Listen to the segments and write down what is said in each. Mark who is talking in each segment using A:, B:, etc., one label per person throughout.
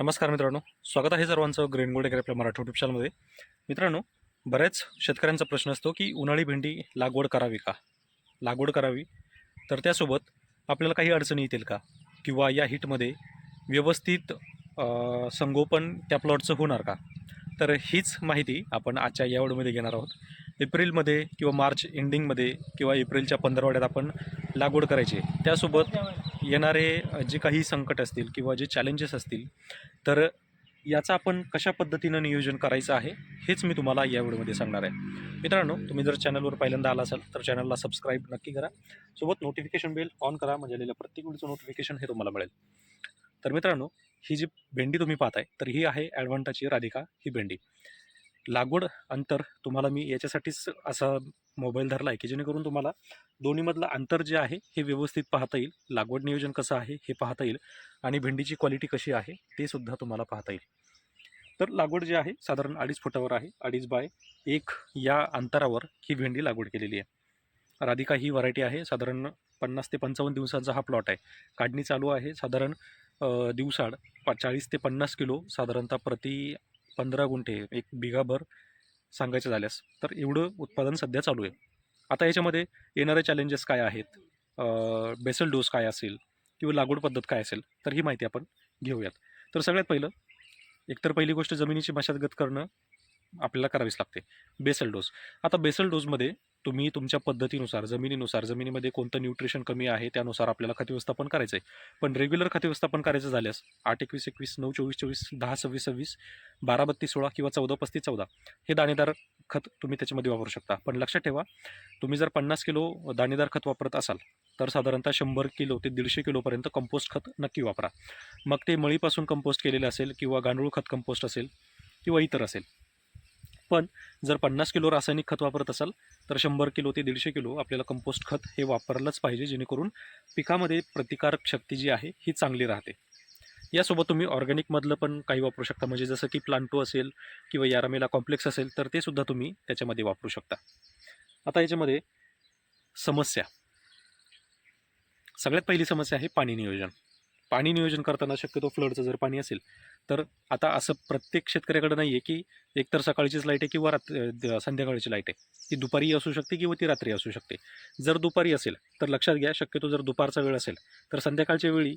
A: नमस्कार मित्रांनो स्वागत आहे सर्वांचं ग्रीन गोल्ड आपल्या मराठी युट्यूब चॅनलमध्ये मित्रांनो बऱ्याच शेतकऱ्यांचा प्रश्न असतो की उन्हाळी भेंडी लागवड करावी का? लागवड करावी? तर त्यासोबत आपल्याला काही अडचणी येतील का? किंवा या हिटमध्ये व्यवस्थित संगोपन त्या प्लॉटचं होणार का? तर हीच माहिती आपण आजच्या या व्हिडिओमध्ये घेणार आहोत. एप्रिलमध्ये किंवा मार्च एंडिंगमध्ये किंवा एप्रिलच्या पंधरवाड्यात आपण लागवड करायची आहे. त्यासोबत येणारे जे काही संकट असतील किंवा जे चॅलेंजेस असतील तर याचं आपण कशा पद्धतीनं नियोजन करायचं आहे हेच मी तुम्हाला या व्हिडिओमध्ये सांगणार आहे. मित्रांनो तुम्ही जर चॅनलवर पहिल्यांदा आला असाल तर चॅनलला सबस्क्राईब नक्की करा. सोबत नोटिफिकेशन बेल ऑन करा म्हणजे आलेल्या प्रत्येक व्हिडिओचं नोटिफिकेशन हे तुम्हाला मिळेल. तर मित्रांनो ही जी भेंडी तुम्ही पाहताय तर ही आहे ॲडव्हान्टाची राधिका ही भेंडी. लागवड अंतर तुम्हाला मी याच्यासाठीच असा मोबाईल धरला आहे की जेणेकरून तुम्हाला दोन्हीमधलं अंतर जे आहे हे व्यवस्थित पाहता येईल. लागवड नियोजन कसं आहे हे पाहता येईल. आणि भेंडीची क्वालिटी कशी आहे ते सुद्धा तुम्हाला पाहता येईल. तर लागवड जी आहे साधारण अडीच फुटावर आहे. अडीच बाय एक या अंतरावर ही भेंडी लागवड केलेली आहे. राधिका ही व्हरायटी आहे. साधारण पन्नास ते पंचावन्न दिवसांचा हा प्लॉट आहे. काढणी चालू आहे. साधारण दिवसाड पा चाळीस ते पन्नास किलो साधारणतः प्रति पंधरा गुंठे एक बिघाभर सांगायचं झाल्यास तर एवढं उत्पादन सध्या चालू आहे. आता याच्यामध्ये येणारे चॅलेंजेस काय आहेत? बेसल डोस काय असेल? किंवा लागवड पद्धत काय असेल? तर ही माहिती आपण घेऊयात. तर सगळ्यात पहिलं एकतर पहिली गोष्ट जमिनीची मशागत करणं आपल्याला करावीच लागते. बेसल डोस आता बेसल डोसमध्ये तुम्ही तुमच्या पद्धतीनुसार जमिनीनुसार जमिनीमध्ये कोणतं न्यूट्रिशन कमी आहे त्यानुसार आपल्याला खत व्यवस्थापन करायचं आहे पण रेग्युलर खत व्यवस्थापन करायचं झाल्यास आठ एकवीस एकवीस नऊ चोवीस चोवीस दहा सव्वीस सव्वीस बारा बत्तीस सोळा किंवा चौदा पस्तीस चौदा हे दाणेदार खत तुम्ही त्याच्यामध्ये वापरू शकता. पण लक्षात ठेवा तुम्ही जर पन्नास किलो दाणेदार खत वापरत असाल तर साधारणतः शंभर किलो ते दीडशे किलोपर्यंत कंपोस्ट खत नक्की वापरा. मग ते मळीपासून कंपोस्ट केलेलं असेल किंवा गांडूळ खत कंपोस्ट असेल किंवा इतर असेल पण जर पन्नास किलो रासायनिक खत वापरत असाल तर शंभर किलो ते दीडशे किलो आपल्याला कंपोस्ट खत हे वापरलंच पाहिजे जेणेकरून पिकामध्ये प्रतिकारक शक्ती जी आहे ही चांगली राहते. यासोबत तुम्ही ऑर्गॅनिकमधलं पण काही वापरू शकता. म्हणजे जसं की प्लांटो असेल किंवा यारामेला कॉम्प्लेक्स असेल तर ते सुद्धा तुम्ही त्याच्यामध्ये वापरू शकता. आता याच्यामध्ये समस्या. सगळ्यात पहिली समस्या आहे पाणी नियोजन. पाणी नियोजन करताना शक्यतो फ्लडचं जर पाणी असेल तर आता असं प्रत्येक शेतकऱ्याकडे नाही आहे की एकतर सकाळचीच लाइट आहे किंवा रात्र द- संध्याकाळची लाइट आहे. ती दुपारी असू शकते किंवा ती रात्री असू शकते. जर दुपारी असेल तर लक्षात घ्या शक्यतो जर दुपारचा वेळ असेल तर संध्याकाळच्या वेळी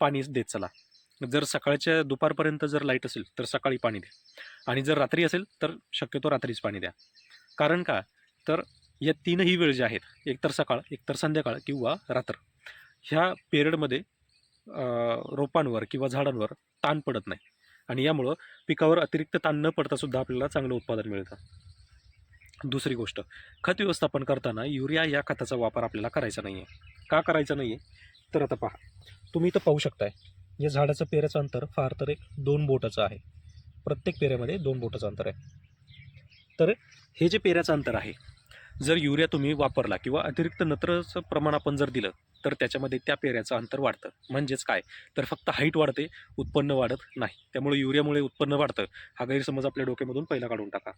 A: पाणी देत चला. जर सकाळच्या दुपारपर्यंत जर लाइट असेल तर सकाळी पाणी द्या. आणि जर रात्री असेल तर शक्यतो रात्रीच पाणी द्या. कारण का? तर या तीनही वेळ ज्या आहेत एकतर सकाळ एकतर संध्याकाळ किंवा रात्र ह्या पिरियडमध्ये रोपांवर किंवा झाडांवर ताण पडत नाही. आणि यामुळं पिकावर अतिरिक्त ताण न पडता सुद्धा आपल्याला चांगलं उत्पादन मिळतं. दुसरी गोष्ट खत व्यवस्थापन करताना युरिया या खताचा वापर आपल्याला करायचा नाही आहे का करायचा नाही आहे तर आता पहा तुम्ही इथं पाहू शकताय या झाडाचं पेऱ्याचं अंतर फार तर एक दोन बोटाचं आहे. प्रत्येक पेऱ्यामध्ये दोन बोटाचं अंतर आहे. तर हे जे पेऱ्याचं अंतर आहे जर युरिया तुम्ही वापरला किंवा अतिरिक्त नत्रचं प्रमाण आपण जर दिलं तर त्याच्यामध्ये त्या पेऱ्याचं अंतर वाढतं. म्हणजेच काय? तर फक्त हाईट वाढते उत्पन्न वाढत नाही. त्यामुळे युरियामुळे उत्पन्न वाढतं हा गैरसमज आपल्या डोक्यामधून पहिला काढून टाका.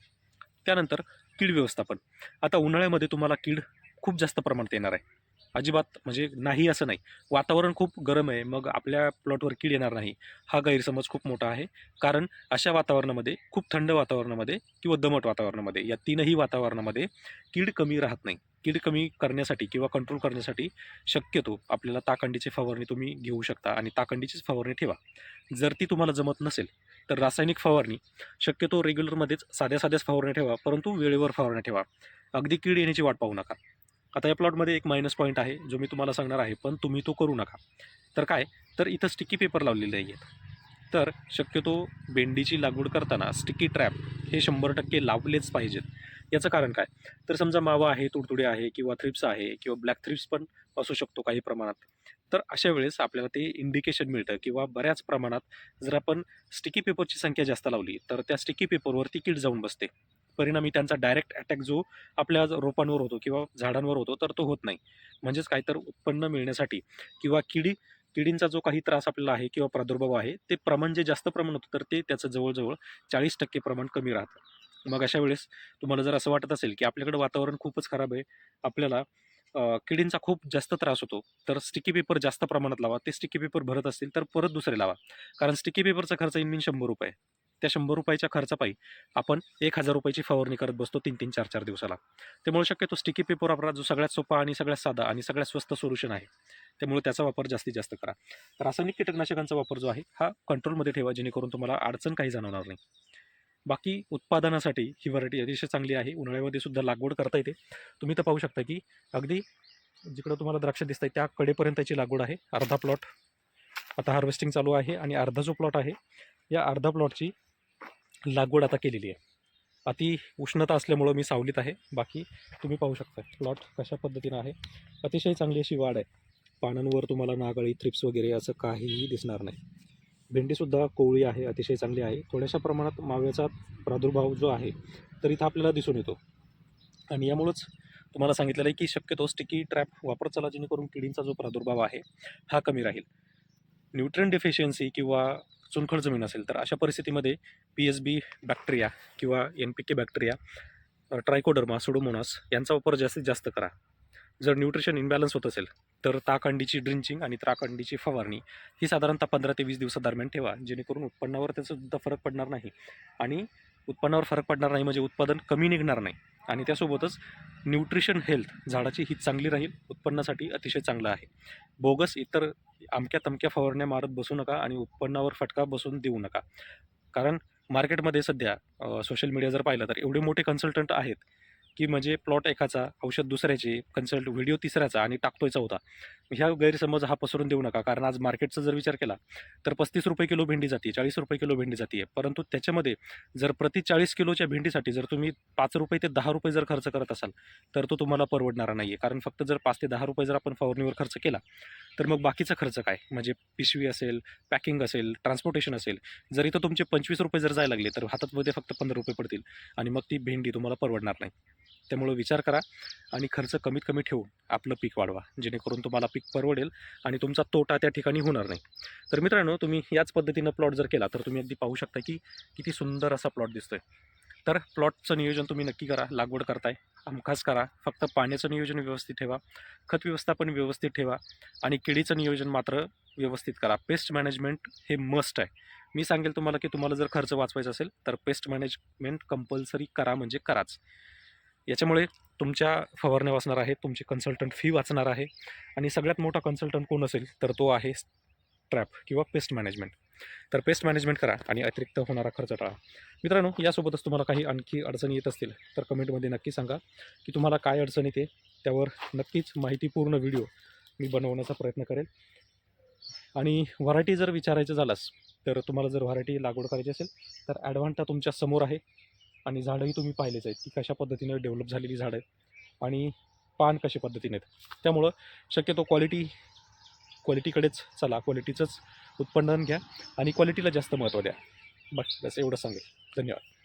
A: त्यानंतर कीड व्यवस्थापन. आता उन्हाळ्यामध्ये तुम्हाला कीड खूप जास्त प्रमाणात येणार आहे. अजिबात म्हणजे नाही असं नाही. वातावरण खूप गरम आहे. मग आपल्या प्लॉटवर कीड येणार नाही. हा गैरसमज खूप मोठा आहे. कारण अशा वातावरणामध्ये खूप थंड वातावरणामध्ये किंवा दमट वातावरणामध्ये या तीनही वातावरणामध्ये कीड कमी राहत नाही. कीड कमी करण्यासाठी किंवा कंट्रोल करण्यासाठी शक्यतो आपल्याला ताकंडीची फवारणी तुम्ही घेऊ शकता आणि ताकंडीचीच फवारणी ठेवा. जर ती तुम्हाला जमत नसेल तर रासायनिक फवारणी शक्यतो रेग्युलरमध्येच साध्या साध्याच फवारणी ठेवा परंतु वेळेवर फवारणी ठेवा. अगदी कीड येण्याची वाट पाहू नका. आता या प्लॉटमध्ये एक मायनस पॉईंट आहे जो मी तुम्हाला सांगणार आहे पण तुम्ही तो करू नका. तर काय? तर इथं स्टिकी पेपर लावलेले आहेत. तर शक्यतो भेंडीची लागवड करताना स्टिकी ट्रॅप हे शंभर टक्के लावलेच पाहिजेत. याचं कारण काय? तर समजा मावा आहे तुडतुडे आहे किंवा थ्रिप्स आहे किंवा ब्लॅक थ्रिप्स पण असू शकतो काही प्रमाणात. तर अशा वेळेस आपल्याला ते इंडिकेशन मिळतं किंवा बऱ्याच प्रमाणात जर आपण स्टिकी पेपरची संख्या जास्त लावली तर त्या स्टिकी पेपरवरती कीड जाऊन बसते. परिणामी त्यांचा डायरेक्ट अटॅक जो आपल्या रोपांवर होतो किंवा झाडांवर होतो तर तो होत नाही. म्हणजेच काय तर उत्पन्न मिळण्यासाठी किंवा किडी किडींचा जो काही त्रास आपल्याला आहे किंवा प्रादुर्भाव आहे ते प्रमाण जे जास्त प्रमाण होतं तर ते त्याचं जवळजवळ चाळीस टक्के प्रमाण कमी राहतं. मग अशा वेळेस तुम्हाला जर असं वाटत असेल की आपल्याकडे वातावरण खूपच खराब आहे आपल्याला किडींचा खूप जास्त त्रास होतो तर स्टिकी पेपर जास्त प्रमाणात लावा. ते स्टिकी पेपर भरत असतील तर परत दुसरे लावा. कारण स्टिकी पेपरचा खर्च इन शंभर रुपये त्या शंभर रुपयाच्या खर्चापायी आपण एक हजार रुपयाची फवारणी करत बसतो तीन तीन चार चार दिवसाला. त्यामुळे शक्यतो स्टिकी पेपर वापरा जो सगळ्यात सोपा आणि सगळ्यात साधा आणि सगळ्यात स्वस्त सोल्युशन आहे. त्यामुळे त्याचा वापर जास्तीत जास्त करा. रासायनिक कीटकनाशकांचा वापर जो आहे हा कंट्रोलमध्ये ठेवा जेणेकरून तुम्हाला अडचण काही जाणवणार नाही. बाकी उत्पादनासाठी ही व्हरायटी अतिशय चांगली आहे. उन्हाळ्यामध्ये सुद्धा लागवड करता येते. तुम्ही तर पाहू शकता की अगदी जिकडं तुम्हाला द्राक्ष दिसत आहे त्या कडेपर्यंतची लागवड आहे. अर्धा प्लॉट आता हार्वेस्टिंग चालू आहे आणि अर्धा जो प्लॉट आहे या अर्धा प्लॉटची लागवड आता केलेली आहे. अति उष्णता असल्यामुळं मी सावलीत आहे. बाकी तुम्ही पाहू शकता प्लॉट कशा पद्धतीनं आहे. अतिशय चांगली अशी वाढ आहे. पानांवर तुम्हाला नागळी थ्रिप्स वगैरे असं काहीही दिसणार नाही. भेंडीसुद्धा कोवळी आहे अतिशय चांगली आहे. थोड्याशा प्रमाणात माव्याचा प्रादुर्भाव जो आहे तर इथं आपल्याला दिसून येतो. आणि यामुळंच तुम्हाला सांगितलेलं आहे की शक्यतो स्टिकी ट्रॅप वापरत चला जेणेकरून किडींचा जो प्रादुर्भाव आहे हा कमी राहील. न्यूट्रन डेफिशियन्सी किंवा चुनखड जमीन असेल तर अशा परिस्थितीमध्ये पी एस बी बॅक्टेरिया किंवा N P K bacteria trichoderma pseudomonas यांचा वापर जास्तीत जास्त करा. जर न्यूट्रिशन इनबॅलन्स होत असेल तर ताकंडीची ड्रिंचिंग आणि ताकंडीची फवारणी ही साधारणतः पंधरा ते वीस दिवसादरम्यान ठेवा जेणेकरून उत्पन्नावर त्याचा सुद्धा फरक पडणार नाही. आणि उत्पन्नावर फरक पडणार नाही म्हणजे उत्पादन कमी निघणार नाही. आणि त्यासोबतच न्यूट्रिशन हेल्थ झाडाची ही चांगली राहील उत्पन्नासाठी अतिशय चांगलं आहे. बोगस इतर आमक्या तमक्या फवारण्या मारत बसू नका आणि उत्पन्नावर फटका बसून देऊ नका. कारण मार्केटमध्ये सध्या सोशल मीडिया जर पाहिलं तर एवढे मोठे कन्सल्टंट आहेत की म्हणजे प्लॉट एकाचा औषध दुसऱ्याचे कन्सल्ट व्हिडिओ तिसऱ्याचा आणि टाकतोयचा होता. ह्या गैरसमज हा पसरून देऊ नका कारण आज मार्केटचा जर विचार केला तर पस्तीस रुपये किलो भेंडी जाते चाळीस रुपये किलो भेंडी जाते परंतु त्याच्यामध्ये जर प्रति चाळीस किलोच्या भेंडीसाठी जर तुम्ही पाच रुपये ते दहा रुपये जर खर्च करत असाल तर तो तुम्हाला परवडणारा नाही आहे कारण फक्त जर पाच ते दहा रुपये जर आपण फवारणीवर खर्च केला तर मग बाकीचा खर्च काय? म्हणजे पिशवी असेल पॅकिंग असेल ट्रान्सपोर्टेशन असेल जर इथं तुमचे पंचवीस रुपये जर जायला लागले तर हातातमध्ये फक्त पंधरा रुपये पडतील आणि मग ती भेंडी तुम्हाला परवडणार नाही. त्यामुळं विचार करा आणि खर्च कमीत कमी ठेवून आपलं पीक वाढवा जेणेकरून तुम्हाला पीक परवडेल आणि तुमचा तोटा त्या ठिकाणी होणार नाही. तर मित्रांनो तुम्ही याच पद्धतीनं प्लॉट जर केला तर तुम्ही अगदी पाहू शकता की किती सुंदर असा प्लॉट दिसतोय. तर प्लॉटचं नियोजन तुम्ही नक्की करा लागवड करताय हमखास करा फक्त पाण्याचं नियोजन व्यवस्थित ठेवा खत व्यवस्थापन व्यवस्थित ठेवा आणि किडीचं नियोजन मात्र व्यवस्थित करा. पेस्ट मॅनेजमेंट हे मस्ट आहे. मी सांगेल तुम्हाला की तुम्हाला जर खर्च वाचवायचा असेल तर पेस्ट मॅनेजमेंट कंपल्सरी करा म्हणजे कराच. याच्यामुळे तुमच्या फवारण्या वाचणार आहे तुमची कन्सल्टंट फी वाचणार आहे आणि सगळ्यात मोठा कन्सल्टंट कोण असेल तर तो आहे ट्रॅप किंवा पेस्ट मॅनेजमेंट तर पेस्ट मॅनेजमेंट करा आणि अतिरिक्त होणारा खर्च टाळा. मित्रांनो यासोबतच तुम्हाला काही आणखी अडचणी येत असतील तर कमेंटमध्ये नक्की सांगा की तुम्हाला काय अडचण येते त्यावर नक्कीच माहितीपूर्ण व्हिडिओ मी बनवण्याचा प्रयत्न करेल. आणि व्हरायटी जर विचारायचं झालास तर तुम्हाला जर व्हरायटी लागवड करायची असेल तर ॲडव्हान्टा तुमच्यासमोर आहे. आणि झाडंही तुम्ही पाहिलेच आहेत की कशा पद्धतीने डेव्हलप झालेली झाडं आहेत आणि पान कशा पद्धतीने आहेत. त्यामुळं शक्यतो क्वालिटी क्वालिटीकडेच चला क्वालिटीचंच उत्पन्न घ्या आणि क्वालिटीला जास्त महत्त्व द्या. बस बस एवढं सांगेल. धन्यवाद.